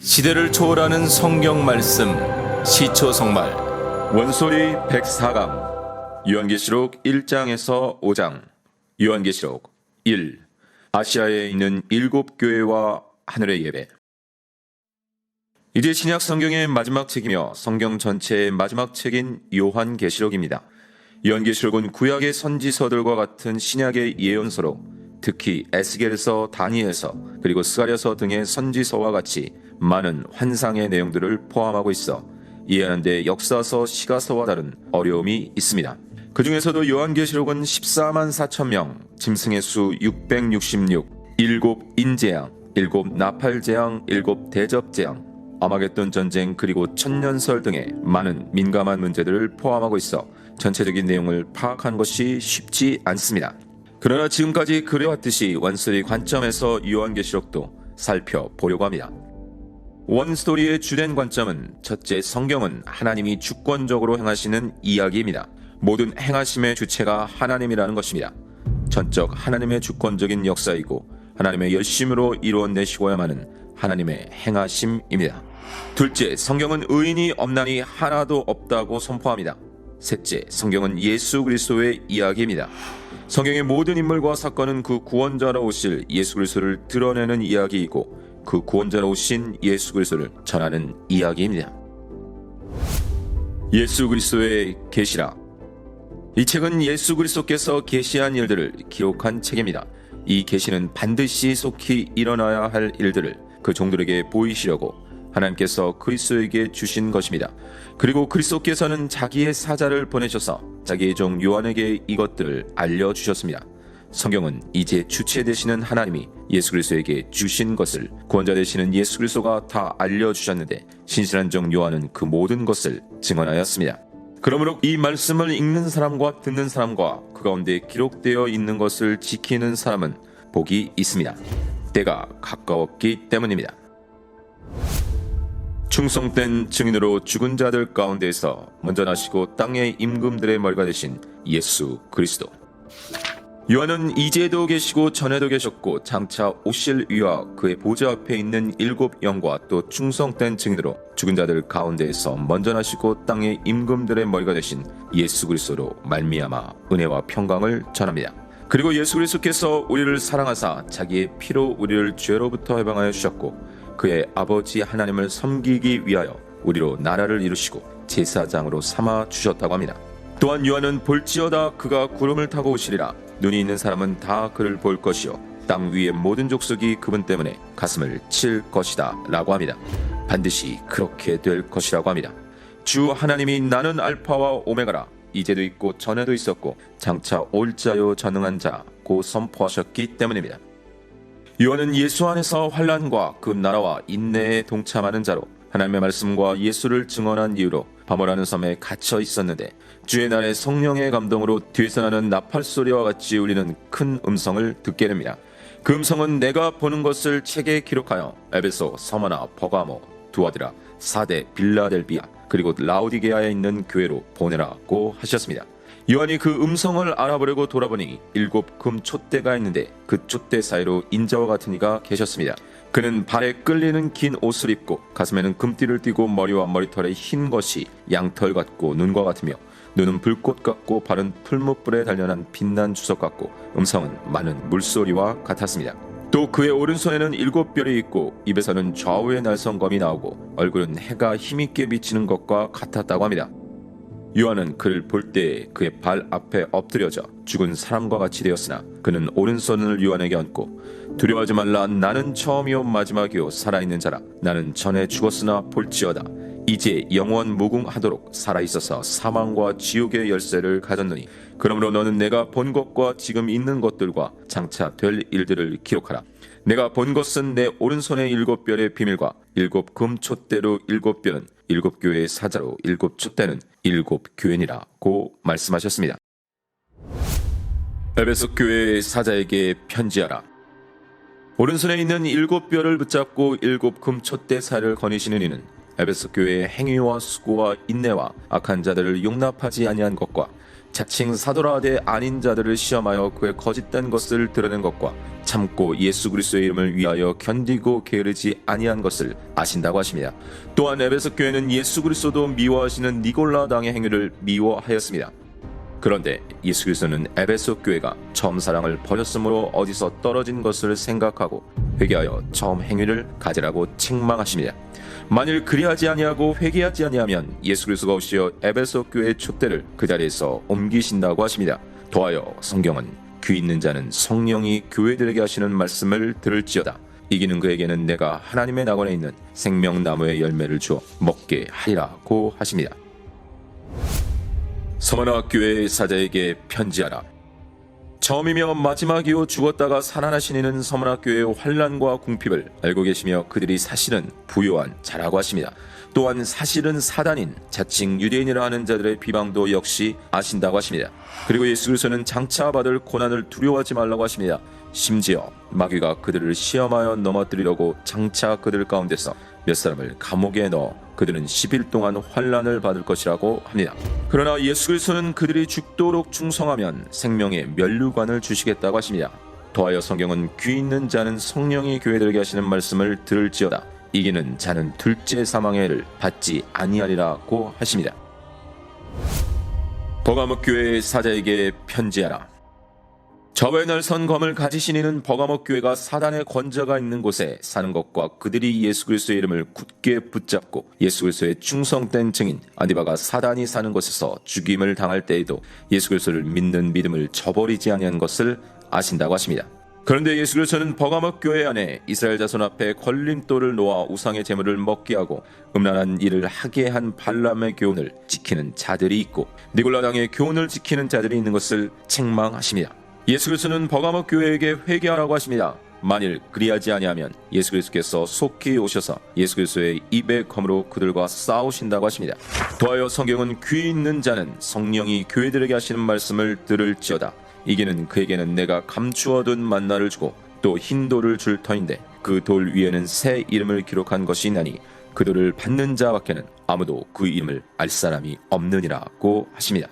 시대를 초월하는 성경 말씀 시초 성말. 원소리 104강 요한계시록 1장에서 5장. 요한계시록 1 아시아에 있는 일곱 교회와 하늘의 예배. 이제 신약 성경의 마지막 책이며 성경 전체의 마지막 책인 요한계시록입니다. 요한계시록은 구약의 선지서들과 같은 신약의 예언서로 특히 에스겔서, 다니엘서, 그리고 스가랴서 등의 선지서와 같이 많은 환상의 내용들을 포함하고 있어 이해하는데 역사서, 시가서와 다른 어려움이 있습니다. 그 중에서도 요한계시록은 14만 4천 명, 짐승의 수 666, 일곱 인재양, 일곱 나팔재앙, 일곱 대접재앙, 아마겟돈 전쟁 그리고 천년설 등의 많은 민감한 문제들을 포함하고 있어 전체적인 내용을 파악하는 것이 쉽지 않습니다. 그러나 지금까지 그래왔듯이 원스리 관점에서 요한계시록도 살펴보려고 합니다. 원스토리의 주된 관점은 첫째 성경은 하나님이 주권적으로 행하시는 이야기입니다. 모든 행하심의 주체가 하나님이라는 것입니다. 전적 하나님의 주권적인 역사이고 하나님의 열심으로 이루어내시고야만은 하나님의 행하심입니다. 둘째, 성경은 의인이 없나니 하나도 없다고 선포합니다. 셋째, 성경은 예수 그리스도의 이야기입니다. 성경의 모든 인물과 사건은 그 구원자로 오실 예수 그리스도를 드러내는 이야기이고 그 구원자로 오신 예수 그리스도를 전하는 이야기입니다. 예수 그리스도의 계시라. 이 책은 예수 그리스도께서 계시한 일들을 기록한 책입니다. 이 계시는 반드시 속히 일어나야 할 일들을 그 종들에게 보이시려고 하나님께서 그리스도에게 주신 것입니다. 그리고 그리스도께서는 자기의 사자를 보내셔서 자기의 종 요한에게 이것들을 알려 주셨습니다. 성경은 이제 주체 되시는 하나님이 예수 그리스도에게 주신 것을 구원자 되시는 예수 그리스도가 다 알려 주셨는데 신실한 종 요한은 그 모든 것을 증언하였습니다. 그러므로 이 말씀을 읽는 사람과 듣는 사람과 그 가운데 기록되어 있는 것을 지키는 사람은 복이 있습니다. 때가 가까웠기 때문입니다. 충성된 증인으로 죽은 자들 가운데서 먼저 나시고 땅의 임금들의 머리가 되신 예수 그리스도. 요한은 이제도 계시고 전에도 계셨고 장차 오실 위와 그의 보좌 앞에 있는 일곱 영과 또 충성된 증인으로 죽은 자들 가운데에서 먼저 나시고 땅의 임금들의 머리가 되신 예수 그리스도로 말미암아 은혜와 평강을 전합니다. 그리고 예수 그리스도께서 우리를 사랑하사 자기의 피로 우리를 죄로부터 해방하여 주셨고 그의 아버지 하나님을 섬기기 위하여 우리로 나라를 이루시고 제사장으로 삼아 주셨다고 합니다. 또한 요한은 볼지어다 그가 구름을 타고 오시리라 눈이 있는 사람은 다 그를 볼 것이요 땅 위의 모든 족속이 그분 때문에 가슴을 칠 것이다 라고 합니다. 반드시 그렇게 될 것이라고 합니다. 주 하나님이 나는 알파와 오메가라 이제도 있고 전에도 있었고 장차 올 자요 전능한 자고 선포하셨기 때문입니다. 요한은 예수 안에서 환란과 그 나라와 인내에 동참하는 자로 하나님의 말씀과 예수를 증언한 이유로 바모라는 섬에 갇혀 있었는데 주의 날에 성령의 감동으로 뒤에서 나는 나팔 소리와 같이 울리는 큰 음성을 듣게 됩니다. 그 음성은 내가 보는 것을 책에 기록하여 에베소, 서머나, 버가모, 두아드라, 사대, 빌라델비아 그리고 라우디게아에 있는 교회로 보내라고 하셨습니다. 요한이 그 음성을 알아보려고 돌아보니 일곱 금 촛대가 있는데 그 촛대 사이로 인자와 같은 이가 계셨습니다. 그는 발에 끌리는 긴 옷을 입고 가슴에는 금띠를 띠고 머리와 머리털에 흰 것이 양털 같고 눈과 같으며 눈은 불꽃 같고 발은 풀무불에 단련한 빛난 주석 같고 음성은 많은 물소리와 같았습니다. 또 그의 오른손에는 일곱 별이 있고 입에서는 좌우의 날성검이 나오고 얼굴은 해가 힘있게 비치는 것과 같았다고 합니다. 요한은 그를 볼 때 그의 발 앞에 엎드려져 죽은 사람과 같이 되었으나 그는 오른손을 요한에게 얹고 두려워하지 말라. 나는 처음이요 마지막이요. 살아있는 자라. 나는 전에 죽었으나 볼지어다. 이제 영원 무궁하도록 살아있어서 사망과 지옥의 열쇠를 가졌느니. 그러므로 너는 내가 본 것과 지금 있는 것들과 장차 될 일들을 기록하라. 내가 본 것은 내 오른손의 일곱 별의 비밀과 일곱 금촛대로 일곱 별은 일곱 교회의 사자로 일곱 촛대는 일곱 교회니라고 말씀하셨습니다. 에베소 교회의 사자에게 편지하라. 오른손에 있는 일곱 별을 붙잡고 일곱 금촛대 사를 거니시는 이는 에베소 교회의 행위와 수고와 인내와 악한 자들을 용납하지 아니한 것과 자칭 사도라되 아닌 자들을 시험하여 그의 거짓된 것을 드러낸 것과 참고 예수 그리스도의 이름을 위하여 견디고 게으르지 아니한 것을 아신다고 하십니다. 또한 에베소 교회는 예수 그리스도도 미워하시는 니골라 당의 행위를 미워하였습니다. 그런데 예수 그리스도는 에베소 교회가 처음 사랑을 버렸으므로 어디서 떨어진 것을 생각하고 회개하여 처음 행위를 가지라고 책망하십니다. 만일 그리하지 아니하고 회개하지 아니하면 예수 그리스도가 오시어 에베소 교회의 촛대를 그 자리에서 옮기신다고 하십니다. 더하여 성경은 귀 있는 자는 성령이 교회들에게 하시는 말씀을 들을지어다. 이기는 그에게는 내가 하나님의 낙원에 있는 생명나무의 열매를 주어 먹게 하리라고 하십니다. 서머나 교회의 사자에게 편지하라. 처음이며 마지막이요 죽었다가 살아나신 이는 서머나 교회의 환란과 궁핍을 알고 계시며 그들이 사실은 부요한 자라고 하십니다. 또한 사실은 사단인 자칭 유대인이라 하는 자들의 비방도 역시 아신다고 하십니다. 그리고 예수 그리스도는 장차 받을 고난을 두려워하지 말라고 하십니다. 심지어 마귀가 그들을 시험하여 넘어뜨리려고 장차 그들 가운데서 몇 사람을 감옥에 넣어 그들은 10일 동안 환란을 받을 것이라고 합니다. 그러나 예수 그리스도는 그들이 죽도록 충성하면 생명의 면류관을 주시겠다고 하십니다. 더하여 성경은 귀 있는 자는 성령이 교회들에게 하시는 말씀을 들을지어다. 이기는 자는 둘째 사망의 해를 받지 아니하리라고 하십니다. 버가목 교회의 사자에게 편지하라. 저의 날선 검을 가지신 이는 버가목 교회가 사단의 권자가 있는 곳에 사는 것과 그들이 예수 그리스도의 이름을 굳게 붙잡고 예수 그리스도의 충성된 증인 아디바가 사단이 사는 곳에서 죽임을 당할 때에도 예수 그리스도를 믿는 믿음을 저버리지 아니한 것을 아신다고 하십니다. 그런데 예수 그리스도는 버가목 교회 안에 이스라엘 자손 앞에 걸림돌을 놓아 우상의 제물을 먹게 하고 음란한 일을 하게 한 발람의 교훈을 지키는 자들이 있고 니골라당의 교훈을 지키는 자들이 있는 것을 책망하십니다. 예수 그리스도는 버가목 교회에게 회개하라고 하십니다. 만일 그리하지 아니하면 예수 그리스도께서 속히 오셔서 예수 그리스도의 입의 검으로 그들과 싸우신다고 하십니다. 더하여 성경은 귀 있는 자는 성령이 교회들에게 하시는 말씀을 들을지어다. 이게는 그에게는 내가 감추어둔 만나를 주고 또 흰 돌을 줄 터인데 그 돌 위에는 새 이름을 기록한 것이 있나니 그 돌을 받는 자밖에는 아무도 그 이름을 알 사람이 없느니라고 하십니다.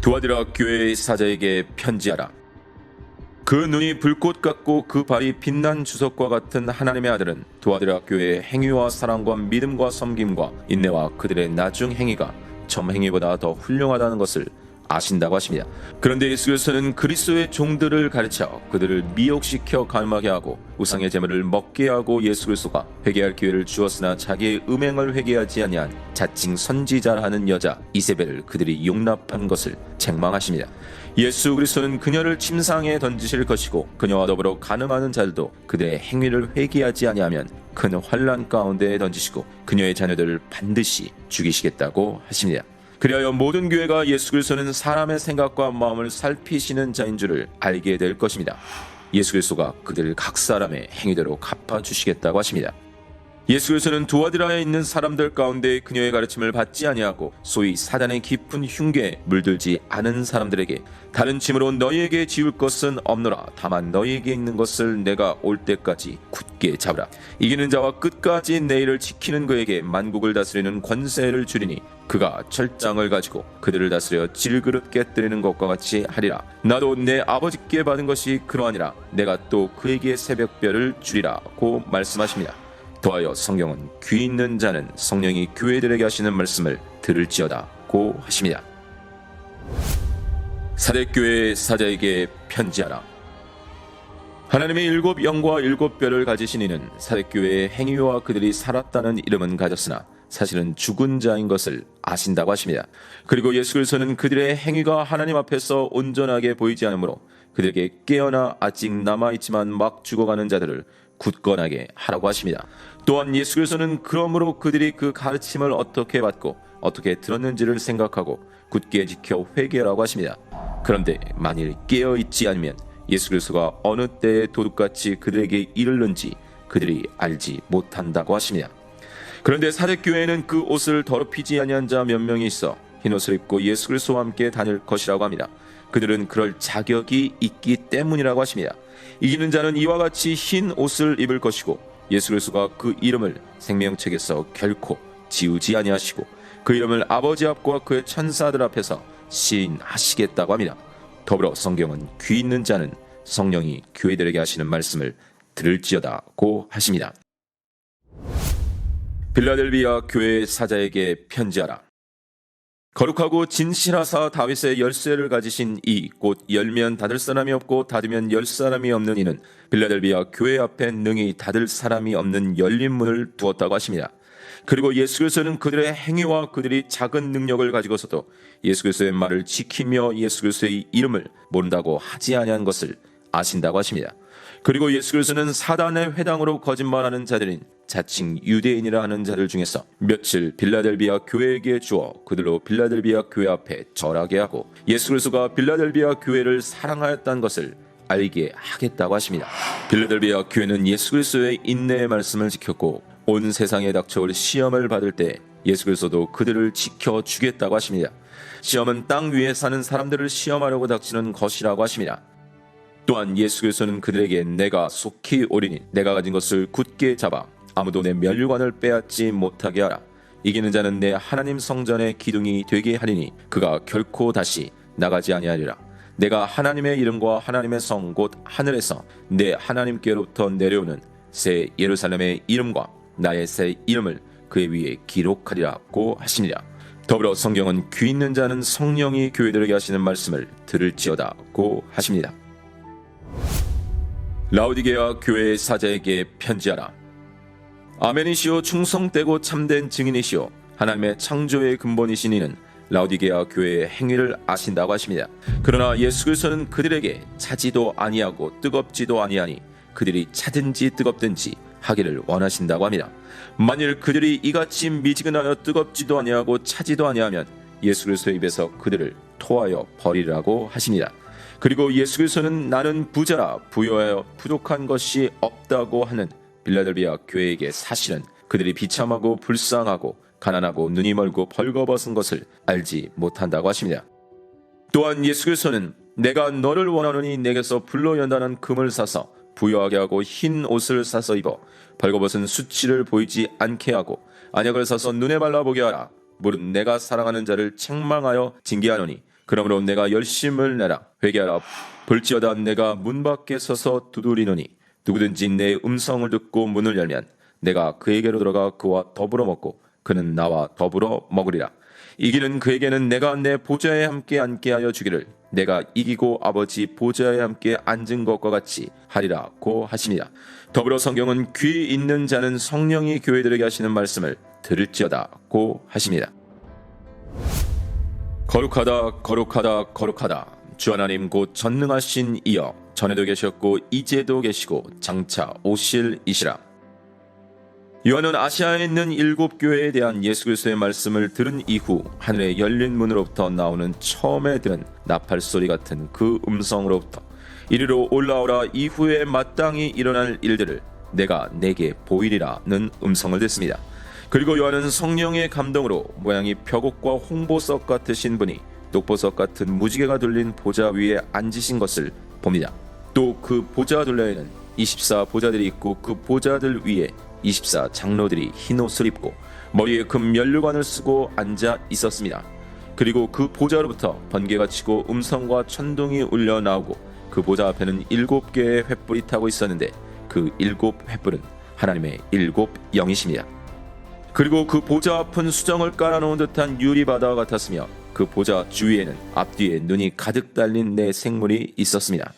두아디라 교회의 사자에게 편지하라. 그 눈이 불꽃 같고 그 발이 빛난 주석과 같은 하나님의 아들은 두아디라 교회의 행위와 사랑과 믿음과 섬김과 인내와 그들의 나중 행위가 점 행위보다 더 훌륭하다는 것을 아신다고 하십니다. 그런데 예수 그리스도는 그리스도의 종들을 가르쳐 그들을 미혹시켜 감하게 하고 우상의 제물을 먹게 하고 예수 그리스도가 회개할 기회를 주었으나 자기의 음행을 회개하지 아니한 자칭 선지자라 하는 여자 이세벨을 그들이 용납한 것을 책망하십니다. 예수 그리스도는 그녀를 침상에 던지실 것이고 그녀와 더불어 가늠하는 자들도 그들의 행위를 회개하지 아니하면 큰 환란 가운데에 던지시고 그녀의 자녀들을 반드시 죽이시겠다고 하십니다. 그리하여 모든 교회가 예수 그리스도는 사람의 생각과 마음을 살피시는 자인 줄을 알게 될 것입니다. 예수 그리스도가 그들 각 사람의 행위대로 갚아 주시겠다고 하십니다. 예수 그리스도는 두아디라에 있는 사람들 가운데 그녀의 가르침을 받지 아니하고 소위 사단의 깊은 흉계에 물들지 않은 사람들에게 다른 짐으로 너희에게 지울 것은 없노라. 다만 너희에게 있는 것을 내가 올 때까지 굳게 잡으라. 이기는 자와 끝까지 내일을 지키는 그에게 만국을 다스리는 권세를 주리니 그가 철장을 가지고 그들을 다스려 질그릇 깨뜨리는 것과 같이 하리라. 나도 내 아버지께 받은 것이 그러하니라. 내가 또 그에게 새벽별을 주리라고 말씀하십니다 더하여 성경은 귀 있는 자는 성령이 교회들에게 하시는 말씀을 들을지어다고 하십니다. 사대교회 사자에게 편지하라. 하나님의 일곱 영과 일곱 뼈를 가지신 이는 사대교회의 행위와 그들이 살았다는 이름은 가졌으나 사실은 죽은 자인 것을 아신다고 하십니다. 그리고 예수 그리스도는 그들의 행위가 하나님 앞에서 온전하게 보이지 않으므로 그들에게 깨어나 아직 남아 있지만 막 죽어가는 자들을 굳건하게 하라고 하십니다. 또한 예수 그리스도는 그러므로 그들이 그 가르침을 어떻게 받고 어떻게 들었는지를 생각하고 굳게 지켜 회개하라고 하십니다. 그런데 만일 깨어 있지 않으면 예수 그리스도가 어느 때에 도둑같이 그들에게 이르는지 그들이 알지 못한다고 하십니다. 그런데 사대교회에는 그 옷을 더럽히지 아니한 자 몇 명이 있어 흰 옷을 입고 예수 그리스도와 함께 다닐 것이라고 합니다. 그들은 그럴 자격이 있기 때문이라고 하십니다. 이기는 자는 이와 같이 흰 옷을 입을 것이고 예수 그리스도가 그 이름을 생명책에서 결코 지우지 아니하시고 그 이름을 아버지 앞과 그의 천사들 앞에서 시인하시겠다고 합니다. 더불어 성경은 귀 있는 자는 성령이 교회들에게 하시는 말씀을 들을지어다고 하십니다. 빌라델비아 교회 사자에게 편지하라. 거룩하고 진실하사 다윗의 열쇠를 가지신 이 곧 열면 닫을 사람이 없고 닫으면 열 사람이 없는 이는 빌라델비아 교회 앞에 능히 닫을 사람이 없는 열린 문을 두었다고 하십니다. 그리고 예수 그리스도는 그들의 행위와 그들이 작은 능력을 가지고서도 예수 그리스도의 말을 지키며 예수 그리스도의 이름을 모른다고 하지 아니한 것을 아신다고 하십니다. 그리고 예수 그리스도는 사단의 회당으로 거짓말하는 자들인 자칭 유대인이라 하는 자들 중에서 며칠 빌라델비아 교회에게 주어 그들로 빌라델비아 교회 앞에 절하게 하고 예수 그리스도가 빌라델비아 교회를 사랑하였다는 것을 알게 하겠다고 하십니다. 빌라델비아 교회는 예수 그리스도의 인내의 말씀을 지켰고 온 세상에 닥쳐올 시험을 받을 때 예수 그리스도도 그들을 지켜 주겠다고 하십니다. 시험은 땅 위에 사는 사람들을 시험하려고 닥치는 것이라고 하십니다. 또한 예수 그리스도는 그들에게 내가 속히 오리니 내가 가진 것을 굳게 잡아 아무도 내 면류관을 빼앗지 못하게 하라. 이기는 자는 내 하나님 성전의 기둥이 되게 하리니 그가 결코 다시 나가지 아니하리라. 내가 하나님의 이름과 하나님의 성 곧 하늘에서 내 하나님께로부터 내려오는 새 예루살렘의 이름과 나의 새 이름을 그의 위에 기록하리라고 하시니라. 더불어 성경은 귀 있는 자는 성령이 교회들에게 하시는 말씀을 들을지어다고 하십니다. 라우디게아 교회의 사자에게 편지하라. 아멘이시오 충성되고 참된 증인이시오 하나님의 창조의 근본이신 이는 라우디게아 교회의 행위를 아신다고 하십니다. 그러나 예수 그리스도는 그들에게 차지도 아니하고 뜨겁지도 아니하니 그들이 차든지 뜨겁든지 하기를 원하신다고 합니다. 만일 그들이 이같이 미지근하여 뜨겁지도 아니하고 차지도 아니하면 예수 그리스도의 입에서 그들을 토하여 버리라고 하십니다. 그리고 예수 그리스도는 나는 부자라 부여하여 부족한 것이 없다고 하는 빌라델비아 교회에게 사실은 그들이 비참하고 불쌍하고 가난하고 눈이 멀고 벌거벗은 것을 알지 못한다고 하십니다. 또한 예수 그리스도는 내가 너를 원하노니 내게서 불로 연단한 금을 사서 부여하게 하고 흰 옷을 사서 입어 벌거벗은 수치를 보이지 않게 하고 안약을 사서 눈에 발라보게 하라 무릇 내가 사랑하는 자를 책망하여 징계하노니 그러므로 내가 열심을 내라 회개하라 볼지어다 내가 문 밖에 서서 두드리노니 누구든지 내 음성을 듣고 문을 열면 내가 그에게로 들어가 그와 더불어 먹고 그는 나와 더불어 먹으리라 이기는 그에게는 내가 내 보좌에 함께 앉게 하여 주기를 내가 이기고 아버지 보좌에 함께 앉은 것과 같이 하리라고 하십니다. 더불어 성경은 귀 있는 자는 성령이 교회들에게 하시는 말씀을 들을지어다고 하십니다. 거룩하다 거룩하다 거룩하다. 주 하나님 곧 전능하신 이여. 전에도 계셨고 이제도 계시고 장차 오실 이시라. 요한은 아시아에 있는 일곱 교회에 대한 예수 그리스도의 말씀을 들은 이후 하늘의 열린 문으로부터 나오는 처음에 들은 나팔 소리 같은 그 음성으로부터 이리로 올라오라 이후에 마땅히 일어날 일들을 내가 내게 보이리라는 음성을 듣습니다. 그리고 요한은 성령의 감동으로 모양이 벽옥과 홍보석 같으신 분이 녹보석 같은 무지개가 둘린 보좌 위에 앉으신 것을 봅니다. 또 그 보좌 둘레에는 24 보좌들이 있고 그 보좌들 위에 24 장로들이 흰 옷을 입고 머리에 금 면류관을 쓰고 앉아 있었습니다. 그리고 그 보좌로부터 번개가 치고 음성과 천둥이 울려 나오고 그 보좌 앞에는 일곱 개의 횃불이 타고 있었는데 그 일곱 횃불은 하나님의 일곱 영이십니다. 그리고 그 보좌 앞은 수정을 깔아놓은 듯한 유리 바다와 같았으며 그 보좌 주위에는 앞뒤에 눈이 가득 달린 네 생물이 있었습니다.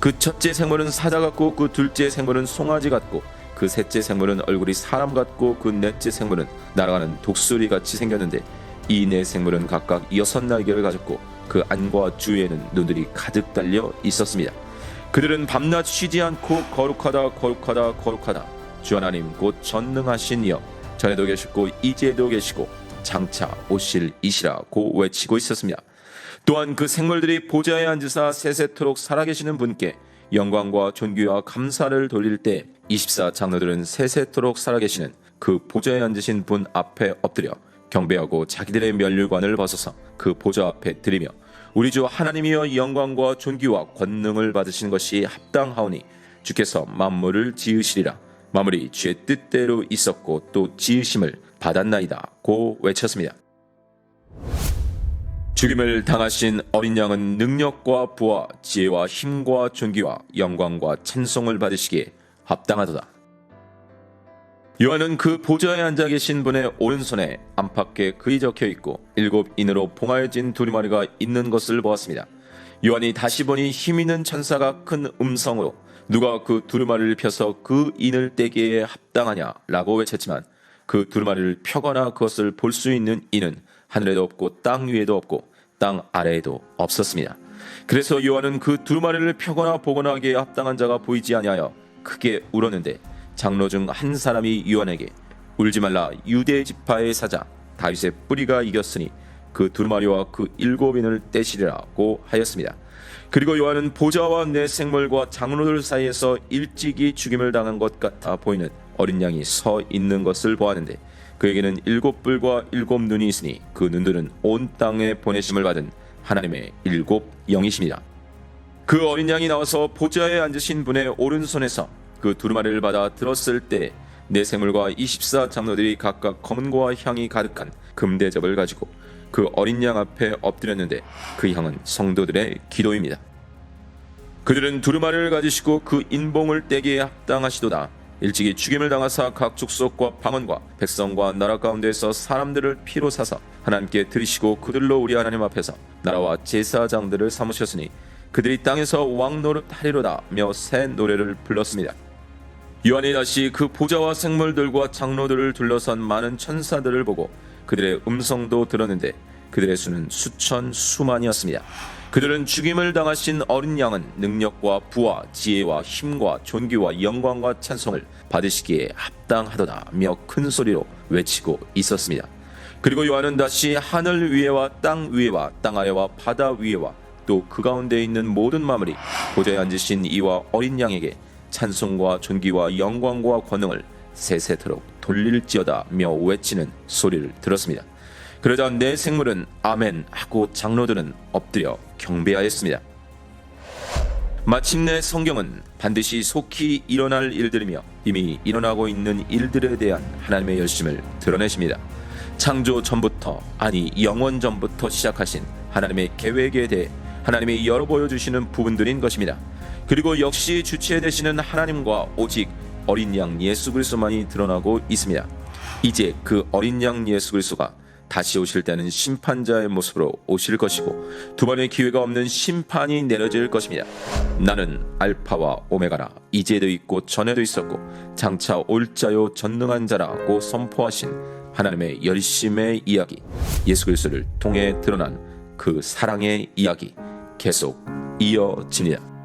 그 첫째 생물은 사자 같고 그 둘째 생물은 송아지 같고 그 셋째 생물은 얼굴이 사람 같고 그 넷째 생물은 날아가는 독수리 같이 생겼는데 이 네 생물은 각각 여섯 날개를 가졌고 그 안과 주위에는 눈들이 가득 달려 있었습니다. 그들은 밤낮 쉬지 않고 거룩하다 거룩하다 거룩하다 주 하나님 곧 전능하신 이여 전에도 계셨고 이제도 계시고 장차 오실 이시라고 외치고 있었습니다. 또한 그 생물들이 보좌에 앉으사 세세토록 살아계시는 분께 영광과 존귀와 감사를 돌릴 때 24 장로들은 세세토록 살아계시는 그 보좌에 앉으신 분 앞에 엎드려 경배하고 자기들의 면류관을 벗어서 그 보좌 앞에 드리며 우리 주 하나님이여 영광과 존귀와 권능을 받으시는 것이 합당하오니 주께서 만물을 지으시리라 마무리 주의 뜻대로 있었고 또 지으심을 받았나이다 고 외쳤습니다. 죽임을 당하신 어린 양은 능력과 부와 지혜와 힘과 존귀와 영광과 찬송을 받으시기에 합당하도다. 요한은 그 보좌에 앉아 계신 분의 오른손에 안팎에 글이 적혀 있고 일곱 인으로 봉하여진 두루마리가 있는 것을 보았습니다. 요한이 다시 보니 힘 있는 천사가 큰 음성으로 누가 그 두루마리를 펴서 그 인을 떼기에 합당하냐라고 외쳤지만 그 두루마리를 펴거나 그것을 볼 수 있는 이는 하늘에도 없고 땅 위에도 없고 땅 아래에도 없었습니다. 그래서 요한은 그 두루마리를 펴거나 보거나 하기에 합당한 자가 보이지 아니하여 크게 울었는데 장로 중 한 사람이 요한에게 울지 말라 유대 지파의 사자 다윗의 뿌리가 이겼으니 그 두루마리와 그 일곱 인을 떼시리라고 하였습니다. 그리고 요한은 보좌와 내 생물과 장로들 사이에서 일찍이 죽임을 당한 것 같아 보이는 어린 양이 서 있는 것을 보았는데 그에게는 일곱 뿔과 일곱 눈이 있으니 그 눈들은 온 땅에 보내심을 받은 하나님의 일곱 영이십니다. 그 어린 양이 나와서 보좌에 앉으신 분의 오른손에서 그 두루마리를 받아 들었을 때 내 생물과 24 장로들이 각각 검은고와 향이 가득한 금대접을 가지고 그 어린 양 앞에 엎드렸는데 그 향은 성도들의 기도입니다. 그들은 두루마리를 가지시고 그 인봉을 떼기에 합당하시도다. 일찍이 죽임을 당하사 각 족속과 방언과 백성과 나라 가운데서 사람들을 피로 사사 하나님께 들이시고 그들로 우리 하나님 앞에서 나라와 제사장들을 삼으셨으니 그들이 땅에서 왕 노릇하리로다며 새 노래를 불렀습니다. 요한이 다시 그 보좌와 생물들과 장로들을 둘러선 많은 천사들을 보고 그들의 음성도 들었는데 그들의 수는 수천 수만이었습니다. 그들은 죽임을 당하신 어린 양은 능력과 부와 지혜와 힘과 존귀와 영광과 찬송을 받으시기에 합당하도다며 큰 소리로 외치고 있었습니다. 그리고 요한은 다시 하늘 위에와 땅 위에와 땅 아래와 바다 위에와 또 그 가운데 있는 모든 마무리 보좌에 앉으신 이와 어린 양에게 찬송과 존귀와 영광과 권능을 세세토록 돌릴지어다며 외치는 소리를 들었습니다. 그러자 내 생물은 아멘 하고 장로들은 엎드려 경배하였습니다. 마침내 성경은 반드시 속히 일어날 일들이며 이미 일어나고 있는 일들에 대한 하나님의 열심을 드러내십니다. 창조 전부터 아니 영원 전부터 시작하신 하나님의 계획에 대해 하나님이 열어 보여주시는 부분들인 것입니다. 그리고 역시 주체 되시는 하나님과 오직 어린 양 예수 그리스도만이 드러나고 있습니다. 이제 그 어린 양 예수 그리스도가 다시 오실 때는 심판자의 모습으로 오실 것이고 두 번의 기회가 없는 심판이 내려질 것입니다. 나는 알파와 오메가라 이제도 있고 전에도 있었고 장차 올 자요 전능한 자라고 선포하신 하나님의 열심의 이야기 예수 그리스도를 통해 드러난 그 사랑의 이야기 계속 이어집니다.